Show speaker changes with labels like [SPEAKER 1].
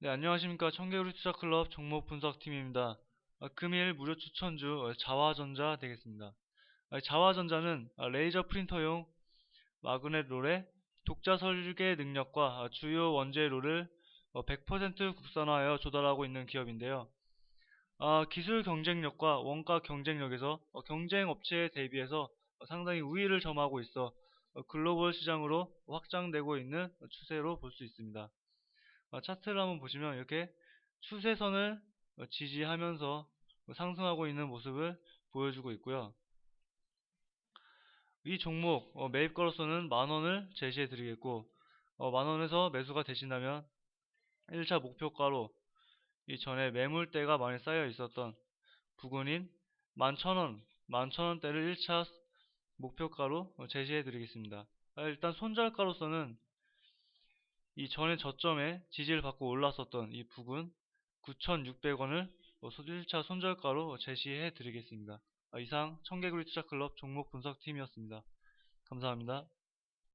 [SPEAKER 1] 네, 안녕하십니까. 청개구리 투자클럽 종목 분석팀입니다. 아, 금일 무료 추천주 어, 자화전자 되겠습니다. 아, 자화전자는 아, 레이저 프린터용 마그넷 롤의 독자 설계 능력과 아, 주요 원재 롤을 100% 어, 국산화하여 조달하고 있는 기업인데요. 기술 경쟁력과 원가 경쟁력에서 어, 경쟁 업체에 대비해서 상당히 우위를 점하고 있어 글로벌 시장으로 확장되고 있는 추세로 볼 수 있습니다. 어, 차트를 한번 보시면 이렇게 추세선을 어, 지지하면서 상승하고 있는 모습을 보여주고 있고요. 이 종목 어, 매입가로서는 만원을 제시해 드리겠고 만원에서 매수가 되신다면 1차 목표가로 이전에 매물대가 많이 쌓여 있었던 부근인 11,000원, 11,000원대를 1차 목표가로 제시해 드리겠습니다. 아, 일단 손절가로서는 이 전에 저점에 지지를 받고 올랐었던 이 부근 9,600원을 1차 손절가로 제시해 드리겠습니다. 아, 이상 청개구리 투자클럽 종목 분석팀이었습니다. 감사합니다.